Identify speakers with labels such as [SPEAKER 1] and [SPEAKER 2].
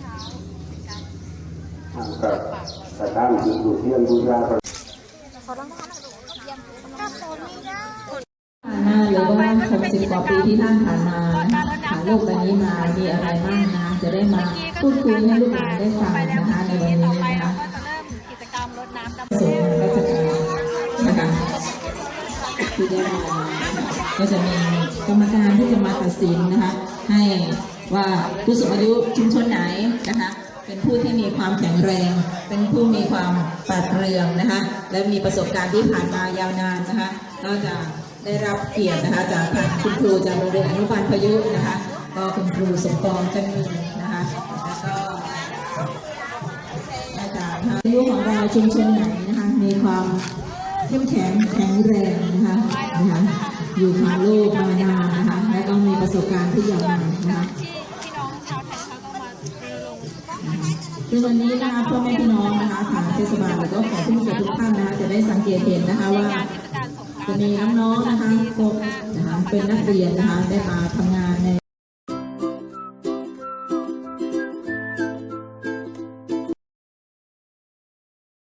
[SPEAKER 1] ข้าแต่แต่ด้านดูเที่ยงดูยาขอร้องท่าน
[SPEAKER 2] ห
[SPEAKER 1] ลเยี่ยมถ้าผมไม่ได้
[SPEAKER 2] ผ่านมาหรือว่า60กว่าปีที่ท่านผ่านมาผ่านโลกใบนี้มามีอะไรบ้างนะจะได้มาพูดคุยให้ลูกหลานได้ฟังนะคะในวันนี้ ที่ได้มาก็จะมีกรรมการที่จะมาตัดสินนะคะ ให้ว่าผู้สูงอายุชุมชนไหนนะคะ เป็นผู้ที่มีความแข็งแรง เป็นผู้มีความปราดเปรื่องนะคะ และมีประสบการณ์ที่ผ่านมายาวนานนะคะก็จะได้รับเกียรตินะคะจากทางคุณครูจากโรงเรียนอนุบาลพยุนะคะ ก็คุณครูสมปองจันมีนะคะแล้วก็อาจารย์อายุของเราชุมชนไหนนะคะมีความ เข้มแข็งแข็งแรงนะคะนะคะอยู่ผ่านโลกมานานนะคะและก็มีประสบการณ์ที่ยาวนานนะคะ
[SPEAKER 3] พี่น้องชาวไทยเขาก็มารณรงค์
[SPEAKER 2] ซึ่งวันนี้นะคะพ่อแม่พี่น้องนะคะทางเทศบาลแล้วก็ขอผู้มีเกียรติทุกท่านนะคะจะได้สังเกตเห็นนะคะว่าจะมีน้องๆนะคะพวกนะคะเป็นนักเรียนนะคะได้มาทำงาน